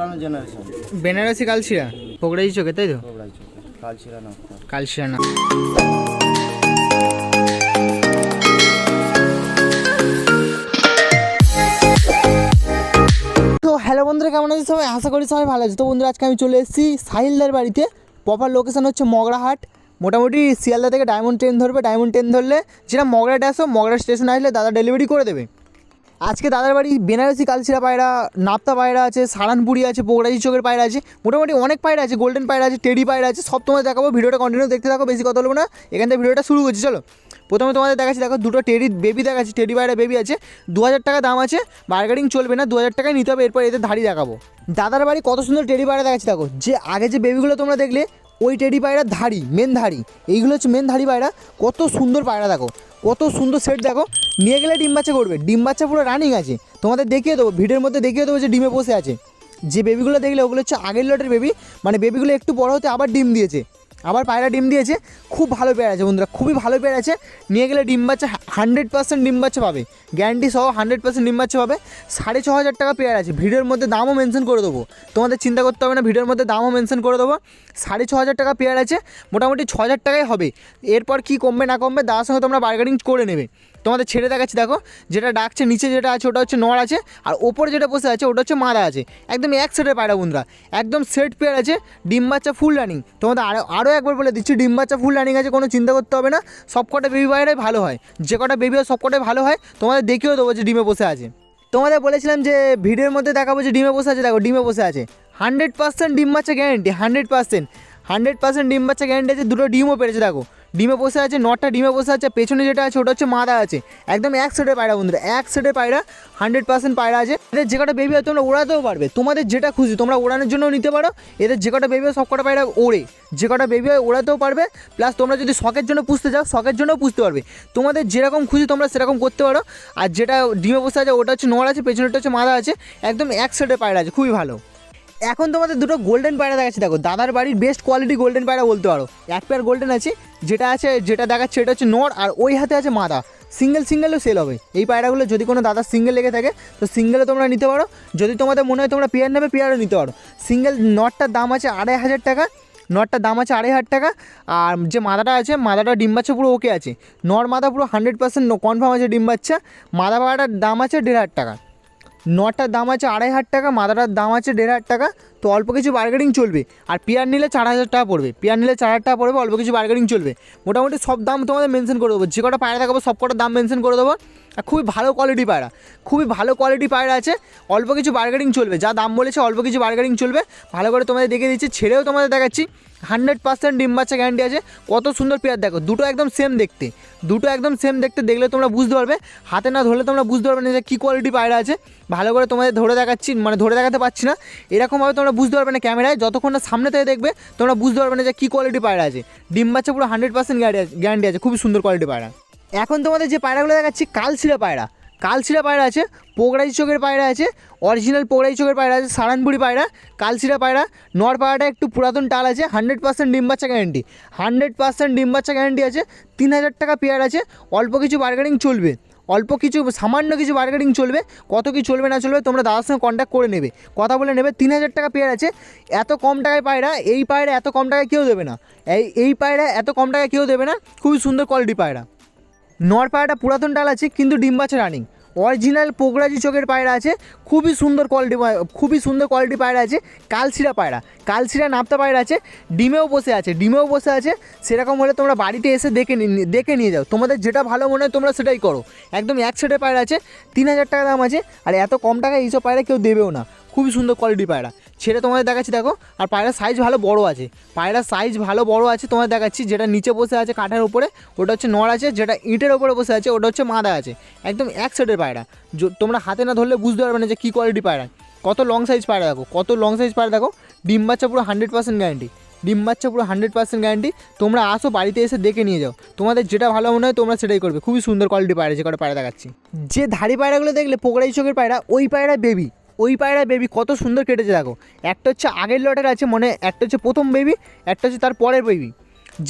পুরানো জেনারেশন বেনারসি কালশিরা? পোকড়াই চোখে তাই তো? চোখে কালচিরা নক্তা কালশিরা না তো হ্যালো বন্ধুরা কেমন আছে সবাই? আশা করি সবাই ভালো আছে। তো বন্ধুরা আজকে আমি চলে এসেছি সাহিলদার বাড়িতে। প্রপার লোকেশন হচ্ছে মগরাহাট। মোটামুটি শিয়ালদা থেকে ডায়মন্ড ট্রেন ধরবে ডায়মন্ড ট্রেন ধরলে যেটা মগরাটে আসো মগরা স্টেশন আসলে দাদা ডেলিভারি করে দেবে। আজকে দাদার বাড়ি বেনারসি কালচিরা পায়রা, নাপ্তা পায়রা আছে, সারানপুরি আছে পোকরাজি চোখের পায়রা আছে, মোটামুটি অনেক পায়রা আছে গোল্ডেন পায়রা আছে টেডি পায়রা আছে, সব তোমাদের দেখাবো, ভিডিওটা কন্টিনিউ দেখতে থাকো, বেশি কথা বলব না। এখান থেকে ভিডিওটা শুরু করছি, চলো। প্রথমে তোমাদের দেখাচ্ছি, দেখো দুটো টেডি বেবি দেখাচ্ছি টেডি পায়রা বেবি আছে দু হাজার টাকা দাম আছে বার্গেনিং চলবে না দু হাজার টাকায় নিতে হবে, এরপর এদের ধাড়ি দেখাবো। দাদার বাড়ি কত সুন্দর টেডি পায়রা দেখাচ্ছি, দেখো, যে আগে যে বেবিগুলো তোমরা দেখলে ওই টেডি পায়রা ধাড়ি মেন ধাড়ি। এইগুলো হচ্ছে মেন ধাড়ি পায়রা। কত সুন্দর পায়রা দেখো। কত সুন্দর সেট দেখো। নিয়ে গেলে ডিম বাচ্চা করবে। ডিম বাচ্চা পুরো রানিং আছে। তোমাদের দেখিয়ে দেবো, ভিডিওর মধ্যে দেখিয়ে দেবো যে ডিমে বসে আছে। যে বেবিগুলো দেখলে, ওগুলো হচ্ছে আগের লটের বেবি মানে বেবিগুলো একটু বড় হতে আবার ডিম দিয়েছে। আবার পায়রা ডিম দিয়েছে, খুব ভালো পেয়ার আছে বন্ধুরা, খুবই ভালো পেয়ার আছে। নিয়ে গেলে ডিম বাচ্চা হান্ড্রেড পার্সেন্ট ডিম বাচ্চা পাবে। গ্যারান্টি সহ হান্ড্রেড পার্সেন্ট ডিম বাচ্চা পাবে। সাড়ে ছ হাজার টাকা পেয়ার আছে। ভিডিওর মধ্যে দামও মেনশন করে দেবো। তোমাদের চিন্তা করতে হবে না, ভিডিওর মধ্যে দামও মেনশন করে দেবো। সাড়ে ছ হাজার টাকা পেয়ার আছে, মোটামুটি ছ হাজার টাকাই হবে। এরপর কী কমবে না কমবে দাদার সঙ্গে তোমরা বার্গেনিং করে নেবে। তোমাদের ছেড়ে দেখাচ্ছি, দেখো, যেটা ডাকছে, নিচে যেটা আছে, ওটা হচ্ছে নড় আছে, আর ওপরে যেটা বসে আছে, ওটা হচ্ছে মাদা আছে। একদম এক সেটের পায়রা বন্ধুরা। একদম সেট পেয়ার আছে, ডিম বাচ্চা ফুল রানিং তোমাদের আরও আরও একবার বলে দিচ্ছি, ডিম বাচ্চা ফুল রানিং আছে, কোনো চিন্তা করতে হবে না। সব কটা বেবি পায়রাই ভালো হয়। যে কটা বেবি হয়, সব কটাই ভালো হয়। তোমাদের দেখিয়েও দেবো যে ডিমে বসে আছে। তোমাদের বলেছিলাম যে ভিডিওর মধ্যে দেখাবো যে ডিমে বসে আছে, দেখো, ডিমে বসে আছে। হান্ড্রেড পার্সেন্ট ডিম বাচ্চা guarantee hundred percent hundred percent ডিম বাচ্চা গ্যারেন্টি আছে, দুটো ডিমও পেরেছে, দেখো। ডিমে বসে আছে, নটটা ডিমে বসে আছে, পেছনে যেটা আছে ওটা হচ্ছে মাদা আছে। একদম এক সেটের পায়রা বন্ধুরা, এক সেটের পায়রা হান্ড্রেড পার্সেন্ট পায়রা আছে। এদের যে কটা বেবি হয় তোমরা ওড়াতেও পারবে, তোমাদের যেটা খুশি, তোমরা ওড়ানোর জন্য নিতে পারো, এদের যে কটা বেবি হয় সব কটা পায়রা ওড়ে। যে কটা বেবি হয় ওড়াতেও পারবে প্লাস তোমরা যদি শখের জন্য পুষতে যাও, শখের জন্যও পুষতে পারবে। তোমাদের যেরকম খুশি তোমরা সেরকম করতে পারো। আর যেটা ডিমে বসে আছে ওটা হচ্ছে নোড় আছে, পেছনেরটা হচ্ছে মাদা আছে, একদম এক সেটের পায়রা আছে, খুবই ভালো। এখন তোমাদের দুটো গোল্ডেন পায়রা দেখাচ্ছি, দেখো, দাদার বাড়ির বেস্ট কোয়ালিটি গোল্ডেন পায়রা বলতে পারো। এক পেয়ার গোল্ডেন আছে, যেটা আছে, যেটা দেখাচ্ছে এটা হচ্ছে নর, আর ওই হাতে আছে মাদা। সিঙ্গেল সিঙ্গেলও সেল হবে। এই পায়রাগুলো যদি কোনো দাদার সিঙ্গেল লেগে থাকে, তো সিঙ্গেলও তোমরা নিতে পারো। যদি তোমাদের মনে হয় তোমরা পেয়ার নেবে পেয়ারও নিতে পারো। সিঙ্গেল নটটার দাম আছে আড়াই হাজার টাকা। নটটার দাম আছে আড়াই হাজার টাকা। আর যে মাদাটা আছে, মাদাটা ডিম বাচ্চা পুরো ওকে আছে। নর মাদা পুরো হান্ড্রেড পার্সেন্ট কনফার্ম আছে ডিম বাচ্চা। মাদা পাড়াটার দাম আছে দেড় হাজার টাকা। নটার দাম আছে আড়াই হাজার টাকা মাদাটার দাম আছে দেড় হাজার টাকা, তো অল্প কিছু বার্গেনিং চলবে। আর পেয়ার নিলে চার হাজার টাকা পড়বে। পেয়ার নিলে চার হাজার টাকা পড়বে, অল্প কিছু বার্গেনিং চলবে। মোটামুটি সব দাম তোমাদের মেনশন করে দেবো। যে কটা পায়রা দেখাবো, সব কটা দাম মেনশন করে দেবো। আর খুবই ভালো কোয়ালিটি পায়রা, খুবই ভালো কোয়ালিটি পায়রা আছে। অল্প কিছু বার্গেনিং চলবে। যা দাম বলেছে, অল্প কিছু বার্গেনিং চলবে। ভালো করে তোমাদের দেখে দিচ্ছি, ছেড়েও তোমাদের দেখাচ্ছি। হান্ড্রেড পার্সেন্ট ডিম বাচ্চা গ্যারান্টি আছে। কত সুন্দর পেয়ার, দেখো, দুটো একদম সেম দেখতে। দুটো একদম সেম দেখতে, দেখলে তোমরা বুঝতে পারবে। হাতে না ধরলে তোমরা বুঝতে পারবে না যে কী কোয়ালিটি পায়রা আছে। ভালো করে তোমাদের ধরে দেখাচ্ছি মানে ধরে দেখাতে পারছি না। এরকমভাবে তোমরা বুঝতে পারবে না ক্যামেরায়। যতক্ষণ না সামনে থেকে দেখবে, তোমরা বুঝতে পারবে না যে কী কোয়ালিটি পায়রা আছে। ডিম বাচ্চা পুরো হান্ড্রেড পার্সেন্ট গ্যারান্টি আছে, খুবই সুন্দর কোয়ালিটি পায়রা। এখন তোমাদের যে পায়রাগুলো দেখাচ্ছি, কালশিরা পায়রা। কালশিরা পায়রা আছে পোগরাই চোখের পায়রা আছে অরিজিনাল পোগরাই চোখের পায়রা আছে সারানপুরি পায়রা, কালশিরা পায়রা। নর পায়রাটা একটু পুরাতন টাল আছে হান্ড্রেড পার্সেন্ট ডিম বাচ্চা গ্যারান্টি হান্ড্রেড পার্সেন্ট ডিম বাচ্চা গ্যারান্টি আছে, তিন হাজার টাকা পেয়ার আছে, অল্প কিছু বার্গেনিং চলবে। অল্প কিছু, সামান্য কিছু বার্গেনিং চলবে, কত কি চলবে না চলবে তোমরা দাদার সঙ্গে কন্ট্যাক্ট করে নেবে। কথা বলে নেবে, তিন হাজার টাকা পেয়ার আছে, এত কম টাকায় পায়রা, এই পায়রা এত কম টাকায় কেউ দেবে না। এই এই পায়রা এত কম টাকায় কেউ দেবে না, খুবই সুন্দর কোয়ালিটি পায়রা। নর পায়রাটা পুরাতন ডাল আছে, কিন্তু ডিম বাচ্চা রানিং অরিজিনাল পোগরাজি চোখের পায়রা আছে, খুবই সুন্দর কোয়ালিটি খুবই সুন্দর কোয়ালিটি পায়রা আছে, কালশিরা পায়রা। কালশিরা নাপতা পায়রা আছে, ডিমেও বসে আছে, ডিমেও বসে আছে, সেরকম হলে তোমরা বাড়িতে এসে দেখে দেখে নিয়ে যাও। তোমাদের যেটা ভালো মনে হয় তোমরা সেটাই করো। একদম এক সেটের পায়রা আছে, তিন হাজার টাকা দাম আছে, আর এত কম টাকায় এইসব পায়রা কেউ দেবেও না। খুবই সুন্দর কোয়ালিটি পায়রা। ছেড়ে তোমাদের দেখাচ্ছি, দেখো। আর পায়রার সাইজ ভালো বড় আছে। পায়রার সাইজ ভালো বড় আছে, তোমাদের দেখাচ্ছি। যেটা নিচে বসে আছে কাঠের উপরে, ওটা হচ্ছে নড় আছে, যেটা ইটের উপরে বসে আছে, ওটা হচ্ছে মাদা আছে। একদম এক সেটের পায়রা। তোমরা হাতে না ধরলে বুঝতে পারবে না যে কী কোয়ালিটি পায়রা। কত লং সাইজ পায়রা দেখো, কত লং সাইজ পায়রা দেখো। ডিম বাচ্চা পুরো হান্ড্রেড পার্সেন্ট গ্যারান্টি ডিম বাচ্চা পুরো হান্ড্রেড পার্সেন্ট গ্যারান্টি তোমরা আসো বাড়িতে এসে দেখে নিয়ে যাও। তোমাদের যেটা ভালো মনে হয় তোমরা সেটাই করবে। খুবই সুন্দর কোয়ালিটি পায়রা, যে কটা পায়রা দেখাচ্ছি। যে ধাড়ি পায়রাগুলো দেখলে পোকড়াই চোখের পায়রা, ওই পায়রা বেবি ওই পায়রা বেবি কত সুন্দর কেটেছে দেখো। একটা হচ্ছে আগের লটের আছে মানে একটা হচ্ছে প্রথম বেবি একটা হচ্ছে তার পরের বেবি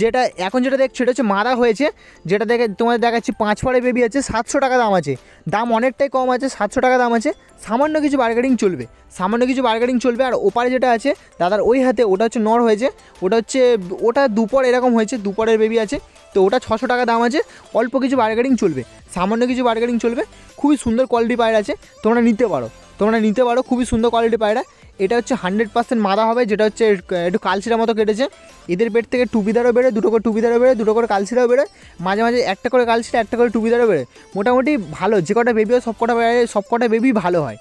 যেটা এখন যেটা দেখছ এটা হচ্ছে মাদা হয়েছে, যেটা দেখে তোমাদের দেখাচ্ছি, পাঁচ পরে বেবি আছে, সাতশো টাকা দাম আছে। দাম অনেকটাই কম আছে, সাতশো টাকা দাম আছে। সামান্য কিছু বার্গেনিং চলবে, সামান্য কিছু বার্গেনিং চলবে। আর ওপারে যেটা আছে, দাদার ওই হাতে ওটা হচ্ছে নর হয়েছে, ওটা হচ্ছে, ওটা দুপর এরকম হয়েছে, দুপরের বেবি আছে। তো ওটা ছশো টাকা দাম আছে, অল্প কিছু বার্গেনিং চলবে, সামান্য কিছু বার্গেনিং চলবে। খুবই সুন্দর কোয়ালিটি পায়রা আছে, তোমরা নিতে পারো। তোমরা নিতে পারো, খুবই সুন্দর কোয়ালিটি পায়রা। এটা হচ্ছে হান্ড্রেড পার্সেন্ট মাদা হবে, যেটা হচ্ছে একটু কালচিরা মতো কেটেছে। এদের পেট থেকে টুপিদারও বেড়ে দুটো করে টুপিদারও বেড়ে দুটো করে কালচিরাও বেড়ে মাঝে মাঝে একটা করে কালচিরা একটা করে টুপিদারও বেড়ে মোটামুটি ভালো, যে কটা বেবি হয়, সব কটা সব কটা বেবি ভালো হয়।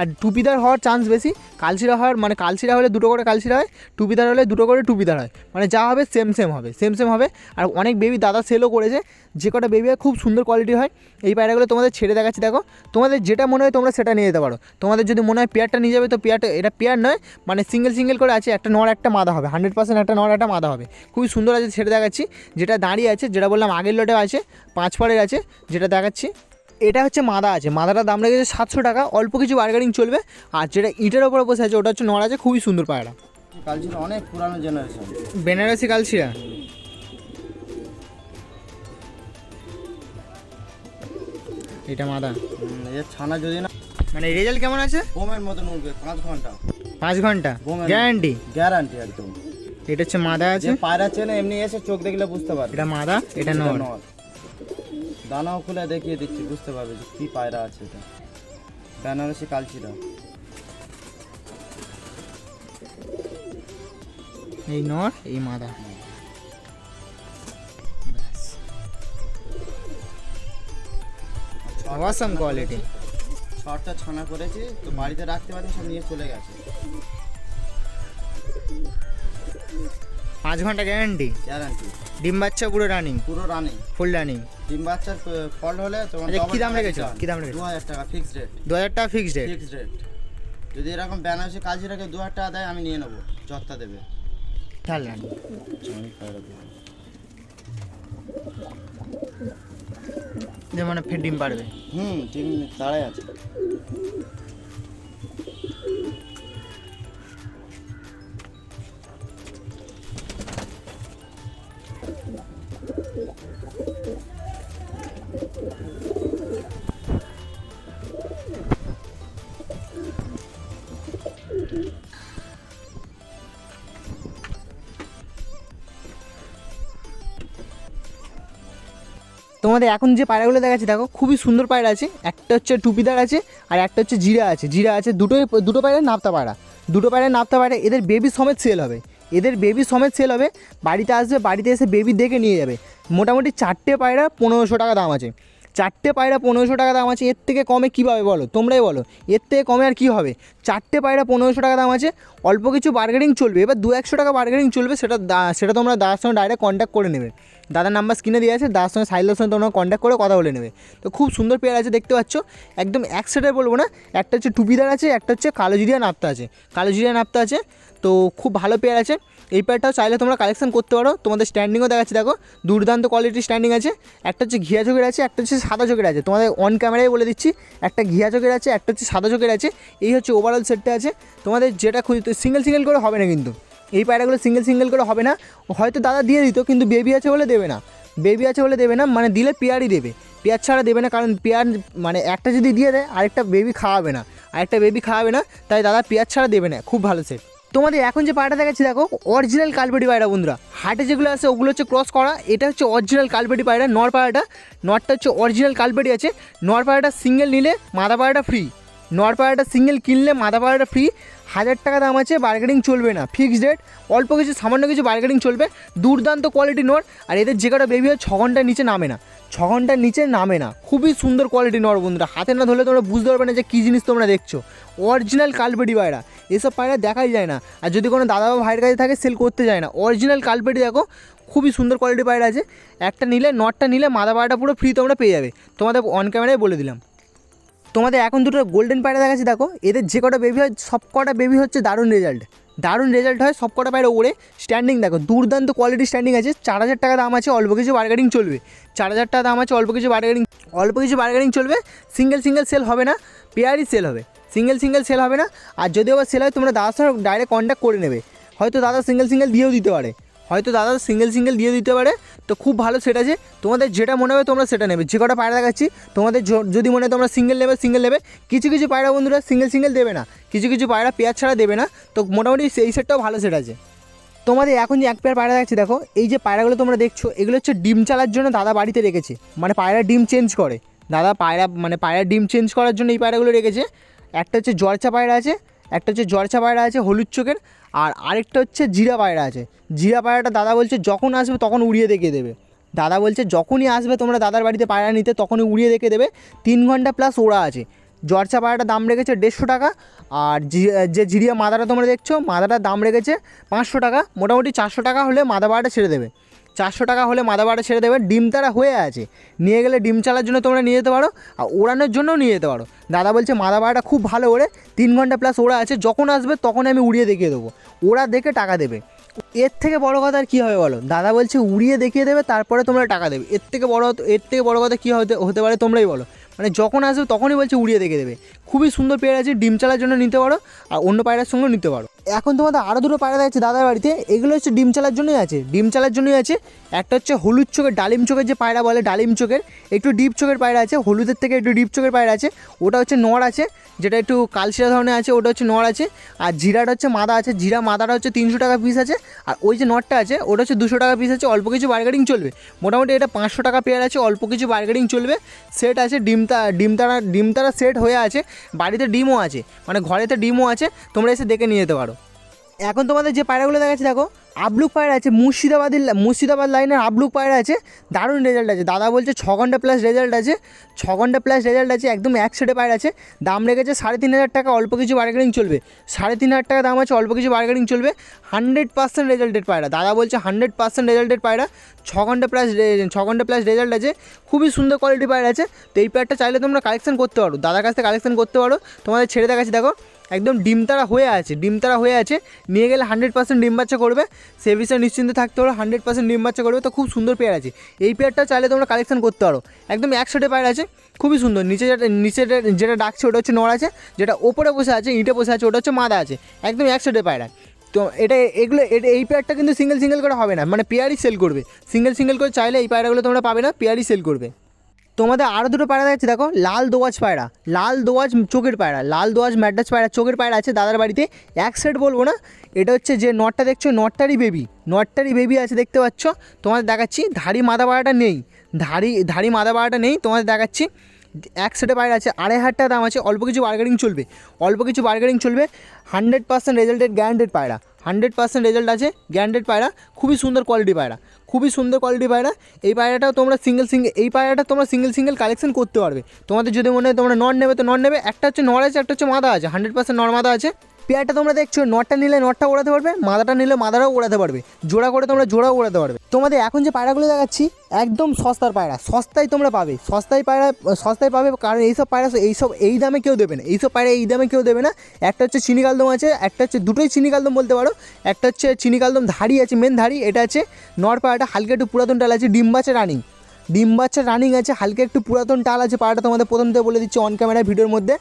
আর টুপিদার হওয়ার চান্স বেশি। কালচিরা হওয়ার মানে কালচিরা হলে দুটো করে কালচিরা হয়, টুপিদার হলে দুটো করে টুপিদার হয়। মানে যা হবে সেম সেম হবে সেম সেম হবে। আর অনেক বেবি দাদা সেলও করেছে, যে কটা বেবি খুব সুন্দর কোয়ালিটি হয়। এই পায়রাগুলো তোমাদের ছেড়ে দেখাচ্ছি, দেখো। তোমাদের যেটা মনে হয় তোমরা সেটা নিয়ে যেতে পারো। তোমাদের যদি মনে হয় পেয়ারটা নিয়ে যাবে, তো পেয়ারটা এটা পেয়ার নয় মানে সিঙ্গেল সিঙ্গেল করে আছে, একটা নর, একটা মাদা হবে। হান্ড্রেড পার্সেন্ট একটা নর, একটা মাদা হবে। খুবই সুন্দর আছে, ছেড়ে দেখাচ্ছি। যেটা দাঁড়িয়ে আছে, যেটা বললাম আগের লটে আছে, পাঁচ পরের আছে, যেটা দেখাচ্ছি। এটা হচ্ছে মাদা আছে। মাদাটার দাম রেখেছে সাতশো টাকা। অল্প কিছু বার্গেনিং চলবে। আর যেটা ইটের ওপরে বসে আছে ওটা হচ্ছে নড় আছে খুবই সুন্দর পায়রা। কালচিরা অনেক পুরানো জেনারেশন বেনারসি কালচিরা। এটা মাদা। এর ছানা যদি না মানে রেজাল্ট কেমন আছে? বোমের মতন উঠবে পাঁচ ঘণ্টা। পাঁচ ঘণ্টা। গ্যারান্টি গ্যারান্টি একদম। এটা হচ্ছে মাদা আছে। পায়রা চেনে এমনি এসে চোখ দেখলে বুঝতে পারবে। এটা মাদা এটা নর। দানাও খুলে দেখিয়ে দিচ্ছি বুঝতে পারবে যে কি পায়রা আছে এটা। বেনারসি কালচিরা। এই নর এই মাদা। অসাম কোয়ালিটি ছটা ছানা করেছি তো বাড়িতে রাখতে পারি সব নিয়ে চলে গেছে। পাঁচ ঘণ্টা গ্যারান্টি গ্যারান্টি ডিম বাচ্চা পুরো রানিং পুরো রানিং ফুল রানিং ডিম বাচ্চার ফল্ট হলে তোমার আচ্ছা, কি দাম রেখেছো? কি দাম রেখেছো? দু হাজার টাকা ফিক্সড রেট দু হাজার টাকা ফিক্সড রেট ফিক্সড রেট যদি এরকম বেনারসি কালচিরাকে দু হাজার টাকা দেয় আমি নিয়ে নেব। যত্তা দেবে। খেয়াল রানি যে মানে ফের ডিম পারবে হুম ডিম দাঁড়ায় আছে। তোমাদের এখন যে পায়রাগুলো দেখাচ্ছি, দেখো, খুবই সুন্দর পায়রা আছে। একটা হচ্ছে টুপিদার আছে, আর একটা হচ্ছে জিরা আছে। জিরা আছে, দুটোই, দুটো পায়রা নাপ্তা পায়রা। দুটো পায়রা নাপ্তা পায়রা, এদের বেবি সমেত সেল হবে। এদের বেবি সমেত সেল হবে, বাড়িতে আসবে, বাড়িতে এসে বেবি দেখে নিয়ে যাবে। মোটামুটি চারটে পায়রা পনেরোশো টাকা দাম আছে। চারটে পায়রা পনেরোশো টাকা দাম আছে, এর থেকে কমে কী পাবে বলো? তোমরাই বলো। এর থেকে কমে আর কী হবে? চারটে পায়রা পনেরোশো টাকা দাম আছে, অল্প কিছু বার্গেনিং চলবে। এবার দু একশো টাকা বার্গেনিং চলবে, সেটা সেটা তোমরা দাদার সঙ্গে ডাইরেক্ট কন্ট্যাক্ট করে নেবে। দাদার নাম্বার স্ক্রিনে দিয়ে আছে, দাদার সঙ্গে সাইলের সঙ্গে তোমরা কন্ট্যাক্ট করে কথা বলে নেবে। তো খুব সুন্দর পেয়ার আছে, দেখতে পাচ্ছ? একদম এক সেটের বলব না, একটা হচ্ছে টুপিদার আছে, একটা হচ্ছে কালো জিরিয়া নাপ্তা আছে। কালো জিরিয়া নাপ্তা আছে তো খুব ভালো পেয়ার আছে। এই পেয়ারটাও চাইলে তোমরা কালেকশন করতে পারো। তোমাদের স্ট্যান্ডিংও দেখাচ্ছি, দেখো। দুর্দান্ত কোয়ালিটির স্ট্যান্ডিং আছে। একটা হচ্ছে ঘিয়া চোখের আছে, একটা হচ্ছে সাদা চোখের আছে। তোমাদের অন ক্যামেরায় বলে দিচ্ছি, একটা ঘিয়া চোখের আছে, একটা হচ্ছে সাদা চোখের আছে। এই হচ্ছে ওভারঅল সেটটা আছে। তোমাদের যেটা খুঁজ সিঙ্গেল সিঙ্গেল করে হবে না কিন্তু। এই পায়রাগুলো সিঙ্গেল সিঙ্গেল করে হবে না। হয়তো দাদা দিয়ে দিত, কিন্তু বেবি আছে বলে দেবে না। বেবি আছে বলে দেবে না মানে দিলে পেয়ারই দেবে। পেয়ার ছাড়া দেবে না, কারণ পেয়ার মানে একটা যদি দিয়ে দেয়, আরেকটা বেবি খাওয়াবে না। আরেকটা বেবি খাওয়াবে না, তাই দাদা পেয়ার ছাড়া দেবে না। খুব ভালো সেট তোমাদের এখন যে পায়রাটা দেখাচ্ছি, দেখো অরিজিনাল কালবেটি পায়রা বন্ধুরা। হাটে যেগুলো আছে, ওগুলো হচ্ছে ক্রস করা। এটা হচ্ছে অরিজিনাল কালবেটি পায়রা, নর পায়রাটা। নরটা হচ্ছে অরিজিনাল কালবেটি আছে। নর পায়রাটা সিঙ্গেল নিলে মাদা পায়রাটা ফ্রি নর পায়রাটা সিঙ্গেল কিনলে মাদা পায়রাটা ফ্রি হাজার টাকা দাম আছে বার্গেনিং চলবে না ফিক্সড রেট অল্প কিছু, সামান্য কিছু বার্গেনিং চলবে, দুর্দান্ত কোয়ালিটি নর, আর এদের যে কটা বেবি হয়, ছ ঘণ্টার নিচে নামে না, ছ ঘণ্টার নিচে নামে না, খুবই সুন্দর কোয়ালিটি নর বন্ধুরা, হাতে না ধরলে তোমরা বুঝতে পারবে না যে কী জিনিস তোমরা দেখছ অরিজিনাল কালপেটি পায়রা এসব পায়রা দেখাই যায় না, আর যদি কোনো দাদা বা ভাইয়ের কাছে থাকে সেল করতে যায় না অরিজিনাল কালবেটি দেখো, খুবই সুন্দর কোয়ালিটি পায়রা আছে, একটা নিলে, নটটা নিলে মাদা পায়রাটা পুরো ফ্রি তোমরা পেয়ে যাবে, তোমাদের অন ক্যামেরায় বলে দিলাম। তোমাদের এখন দুটো গোল্ডেন পায়রা দেখাচ্ছি, দেখো। এদের যে কটা বেবি হয়, সব কটা বেবি হচ্ছে দারুণ রেজাল্ট দারুণ রেজাল্ট হয়, সব কটা পায়রা ওড়ে। স্ট্যান্ডিং দেখো, দুর্দান্ত কোয়ালিটি স্ট্যান্ডিং আছে। চার হাজার টাকা দাম আছে, অল্প কিছু বার্গেনিং চলবে। চার হাজার টাকা দাম আছে, অল্প কিছু বার্গেনিং অল্প কিছু বার্গেনিং চলবে। সিঙ্গেল সিঙ্গেল সেল হবে না পেয়ারই সেল হবে। সিঙ্গেল সিঙ্গেল সেল হবে না। আর যদি আবার সেল হয়, তোমরা দাদার সঙ্গে ডাইরেক্ট কন্ট্যাক্ট করে নেবে। হয়তো দাদা সিঙ্গেল সিঙ্গেল দিয়েও দিতে পারে। হয়তো দাদা সিঙ্গেল সিঙ্গেল দিয়ে দিতে পারে, তো খুব ভালো সেট আছে। তোমাদের যেটা মনে হবে তোমরা সেটা নেবে। যে কটা পায়রা দেখাচ্ছি, তোমাদের যদি মনে হয় তোমরা সিঙ্গেল নেবে সিঙ্গেল নেবে। কিছু কিছু পায়রা বন্ধুরা সিঙ্গেল সিঙ্গেল দেবে না। কিছু কিছু পায়রা পেয়ার ছাড়া দেবে না। তো মোটামুটি সেই সেটটাও ভালো সেট আছে। তোমাদের এখন যে এক পেয়ার পায়রা দেখাচ্ছি, দেখো, এই যে পায়রাগুলো তোমরা দেখছ, এগুলো হচ্ছে ডিম চালার জন্য দাদা বাড়িতে রেখেছে। মানে পায়রা ডিম চেঞ্জ করে। দাদা পায়রা মানে পায়রা ডিম চেঞ্জ করার জন্য এই পায়রাগুলো রেখেছে। একটা হচ্ছে জরচা পায়রা আছে, একটা হচ্ছে জরচা পায়রা আছে, হলুদ চোখের। আর আরেকটা হচ্ছে জিরা পায়রা আছে। জিরা পায়রাটা দাদা বলছে যখন আসবে তখন উড়িয়ে দেখিয়ে দেবে। দাদা বলছে যখনই আসবে তোমরা দাদার বাড়িতে পায়রা নিতে তখনই উড়িয়ে দেখে দেবে। তিন ঘণ্টা প্লাস ওড়া আছে। জর্চা পায়রাটার দাম রেখেছে দেড়শো টাকা আর যে জিরিয়া মাদাটা তোমরা দেখছ, মাদাটার দাম রেখেছে পাঁচশো টাকা। মোটামুটি চারশো টাকা হলে মাদা পায়রাটা ছেড়ে দেবে। চারশো টাকা হলে মাদা ছেড়ে দেবে। ডিম তারা হয়ে আছে। নিয়ে গেলে ডিম চালার জন্য তোমরা নিয়ে যেতে পারো আর ওড়ানোর জন্যও নিয়ে যেতে পারো। দাদা বলছে মাদা খুব ভালো ওড়ে। তিন ঘণ্টা প্লাস ওড়া আছে। যখন আসবে তখন আমি উড়িয়ে দেখিয়ে দেবো। ওরা দেখে টাকা দেবে। এর থেকে বড় কথা আর কী হবে বলো? দাদা বলছে, উড়িয়ে দেখিয়ে দেবে, তারপরে তোমরা টাকা দেবে। এর থেকে বড়, এর থেকে বড় কথা কী হতে হতে পারে তোমরাই বলো। মানে যখন আসবে তখনই বলছে, উড়িয়ে দেখে দেবে। খুবই সুন্দর পেয়ার আছে। ডিম চালার জন্য নিতে পারো আর অন্য পায়রার সঙ্গেও নিতে পারো। এখন তোমাদের আরও দুটো পায়রা আছে দাদার বাড়িতে। এগুলো হচ্ছে ডিম চালার জন্যই আছে। ডিম চালার জন্যই আছে। একটা হচ্ছে হলুদ চোখের, ডালিম চোখের যে পায়রা বলে, ডালিম চোখের, একটু ডিপ চোখের পায়রা আছে। হলুদের থেকে একটু ডিপ চোখের পায়রা আছে। ওটা হচ্ছে নড় আছে, যেটা একটু কালশিরা ধরনের আছে, ওটা হচ্ছে নড় আছে। আর জিরাটা হচ্ছে মাদা আছে। জিরা মাদাটা হচ্ছে তিনশো টাকা পিস আছে। আর ওই যে নটটা আছে, ওটা হচ্ছে দুশো টাকা পিস আছে। অল্প কিছু বার্গেটিং চলবে। মোটামুটি এটা পাঁচশো টাকা পেয়ার আছে, অল্প কিছু বার্গেটিং চলবে। সেট আছে, ডিম তা, ডিম তারা ডিম তারা সেট হয়ে আছে। বাড়িতে ডিমও আছে। মানে ঘরেতে ডিমও আছে। তোমরা এসে দেখে নিয়ে যেতে পারো। এখন তোমাদের যে পায়রাগুলো দেখাচ্ছি, দেখো, আবলুক পায়রা আছে, মুর্শিদাবাদের মুর্শিদাবাদ লাইনের আবলুক পায়রা আছে, দারুণ রেজাল্ট আছে। দাদা বলছে ছ ঘণ্টা প্লাস রেজাল্ট আছে, ছ ঘণ্টা প্লাস রেজাল্ট আছে, একদম এক সেটে পায়রা আছে। দাম রেখেছে সাড়ে তিন হাজার টাকা, অল্প কিছু বার্গেনিং চলবে। সাড়ে তিন হাজার টাকা দাম আছে, অল্প কিছু বার্গেনিং চলবে। হান্ড্রেড পার্সেন্ট রেজাল্টেড পায়রা। দাদা বলছে হান্ড্রেড পার্সেন্ট রেজাল্টেড পায়রা। ছ ঘণ্টা প্লাস ছ ঘণ্টা প্লাস রেজাল্ট আছে, খুবই সুন্দর কোয়ালিটি পায়রা আছে। তো এই প্যাডটা চাইলে তোমরা কালেকশন করতে পারো। দাদার কাছ থেকে কালেকশন করতে পারো। তোমাদের ছেড়ে দেখাচ্ছি, দেখো। একদম ডিম তারা হয়ে আছে, ডিম তারা হয়ে আছে। নিয়ে গেলে হান্ড্রেড পার্সেন্ট ডিম বাচ্চা করবে। সে বিষয়ে নিশ্চিন্ত থাকতে পারো হান্ড্রেড পার্সেন্ট ডিম বাচ্চা করবে। তো খুব সুন্দর পেয়ার আছে। এই পেয়ারটা চাইলে তোমরা কালেকশন করতে পারো। একদম একশোটে পায়রা আছে। খুবই সুন্দর। নিচে যেটা নিচে যেটা ডাকছে ওটা হচ্ছে নড় আছে। যেটা ওপরে বসে আছে, ইটে বসে আছে, ওটা হচ্ছে মাদা আছে। একদম একশোটে পায়রা তো এটা, এগুলো এই পেয়ারটা কিন্তু সিঙ্গেল সিঙ্গেল করে হবে না। মানে পেয়ারই সেল করবে। সিঙ্গেল সিঙ্গেল করে চাইলে এই পায়রাগুলো তোমরা পাবে না পেয়ারই সেল করবে। তোমাদের আরও দুটো পায়রা দেখছি দেখো, লাল দোয়াজ পায়রা, লাল দোয়াজ চোখের পায়রা, লাল দোয়াজ ম্যাড্রাস পায়রা, চোখের পায়রা আছে দাদার বাড়িতে। এক সেট বলব না, এটা হচ্ছে যে নটটা দেখছ, নটটারই বেবি নটটারই বেবি আছে দেখতে পাচ্ছ। তোমাদের দেখাচ্ছি, ধাড়ি মাদা পায়রাটা নেই, ধাড়ি ধাড়ি মাদা পায়রাটা নেই, তোমাদের দেখাচ্ছি। এক সেটে পায়রা আছে, আড়াই হাজার টাকা দাম আছে, অল্প কিছু বার্গেনিং চলবে, অল্প কিছু বার্গেনিং চলবে হান্ড্রেড পার্সেন্ট রেজাল্টেড গ্যারান্টেড পায়রা। হান্ড্রেড পার্সেন্ট রেজাল্ট আছে গ্যান্ডেড পায়রা, খুবই সুন্দর কোয়ালিটি পায়রা, খুবই সুন্দর কোয়ালিটি পায়রা। এই পায়রাটাও তোমরা সিঙ্গেল সিঙ্গেল এই পায়রাটা তোমরা সিঙ্গেল সিঙ্গেল কালেকশন করতে পারবে। তোমাদের যদি মনে হয় তোমরা নন নেবে, তো নন নেবে, একটা হচ্ছে নড় আছে একটা হচ্ছে মাদা আছে, হান্ড্রেড পার্সেন্ট নর মাদা আছে। পেয়ারটা তোমরা দেখছ, নটটা নিলে নটটা ওড়াতে পারবে, মাদাটা নিলে মাদাটাও ওড়াতে পারবে। জোড়া করে তোমরা জোড়াও ওড়াতে পারবে। তোমাদের এখন যে পায়রাগুলো দেখাচ্ছি, একদম সস্তার পায়রা, সস্তায় তোমরা পাবে। সস্তায় পায়রা, সস্তায় পাবে কারণ এইসব পায়রা, এইসব এই দামে কেউ দেবে না। এইসব পায়রা এই দামে কেউ দেবে না। একটা হচ্ছে চিনি কালদম আছে, একটা হচ্ছে দুটোই চিনি কালদম বলতে পারো। একটা হচ্ছে চিনি কালদম ধাড়ি আছে মেন ধাড়ি, এটা আছে নর পায়রাটা, হালকা একটু পুরাতন টাল আছে, ডিম বাচ্চা রানিং। ডিম বাচ্চা রানিং আছে, হালকা একটু পুরাতন টাল আছে, পায়রাটা তোমাদের প্রথম থেকে বলে দিচ্ছি অন ক্যামেরা ভিডিওর মধ্যে।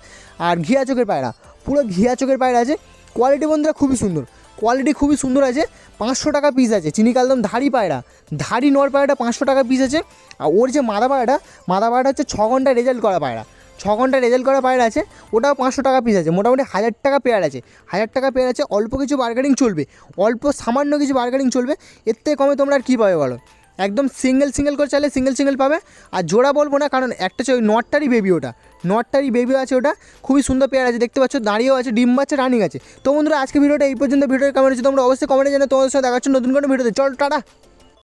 আর ঘিয়া চোখের পায়রা পুরো ঘিয়া চোখের পায়রা আছে। কোয়ালিটি বন্ধুরা খুবই সুন্দর। কোয়ালিটি খুবই সুন্দর আছে। পাঁচশো টাকা পিস আছে। চিনি কালদম ধাড়ি পায়রা। ধাড়ি নর পায়রাটা পাঁচশো টাকা পিস আছে। আর ওর যে মাদা পায়রাটা মাদা পায়রাটা হচ্ছে ছ ঘণ্টা রেজাল্ট করা পায়রা। ছ ঘণ্টা রেজাল্ট করা পায়রা আছে। ওটাও পাঁচশো টাকা পিস আছে। মোটামুটি হাজার টাকা পেয়ার আছে। হাজার টাকা পেয়ার আছে। অল্প কিছু বার্গেনিং চলবে। অল্প সামান্য কিছু বার্গেনিং চলবে। এর থেকে কমে তোমরা আর কী পাবে বলো? একদম সিঙ্গেল সিঙ্গেল করে চাইলে সিঙ্গেল সিঙ্গেল পাবে। আর জোড়া বলব না, কারণ একটা হচ্ছে ওই নটটারই বেবি ওটা। নটটারই বেবি আছে ওটা, খুবই সুন্দর পেয়ার আছে, দেখতে পাচ্ছ, দাঁড়িয়েও আছে, ডিম বাচ্চা রানিং আছে। তো বন্ধুরা, আজকে ভিডিওটা এই পর্যন্ত, ভিডিওর কেমন হচ্ছে তোমরা অবশ্যই কমেন্টে জানো তোমাদের সাথে দেখাচ্ছ নতুন কোনো ভিডিওতে। চল, টাটা!